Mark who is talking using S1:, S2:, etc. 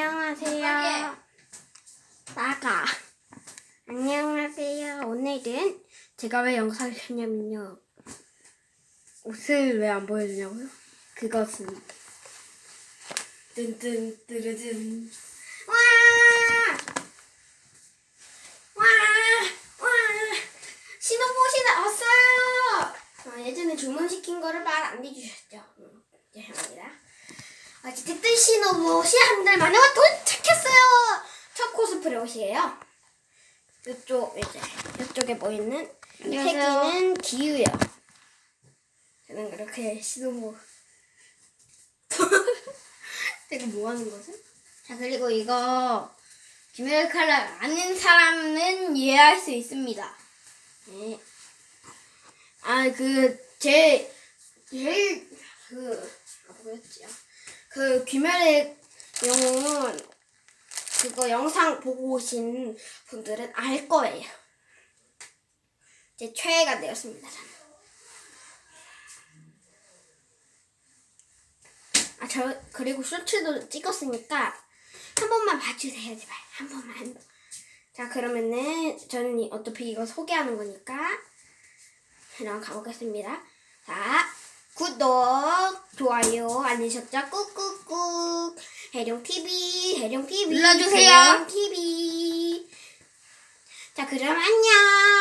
S1: 안녕하세요. 나가. 안녕하세요. 오늘은 제가 왜 영상을 켰냐면요. 옷을 왜 안 보여주냐고요? 그것은 뜬뜬 뜨르든 와! 와! 와! 신혼옷이 나왔어요! 아, 예전에 주문시킨 거를 말 안 해주셨죠? 음, 죄송합니다. 신혼옷이 한 달 만에 도착했어요! 첫 코스프레 옷이에요. 이쪽, 이제, 이쪽에 보이는
S2: 안녕하세요.
S1: 태기는 기우예요. 저는 그렇게 신혼옷. 되게 뭐 하는 거지?
S2: 자 그리고 이거 김혜를 컬러 아는 사람은 이해할 수 있습니다.
S1: 네. 아, 그, 제, 제일, 그? 그, 귀멸의 영웅은, 그거 영상 보고 오신 분들은 알 거예요. 제 최애가 되었습니다. 아, 저, 그리고 쇼츠도 찍었으니까, 한 번만 봐주세요, 제발. 한 번만. 자, 그러면은, 저는 이- 어차피 이거 소개하는 거니까, 그럼 가보겠습니다. 자, 구독, 좋아요, 안 누르셨죠? 꾹꾹꾹. 해룡TV, 해룡TV.
S2: 눌러주세요.
S1: 해룡TV. 자, 그럼 안녕.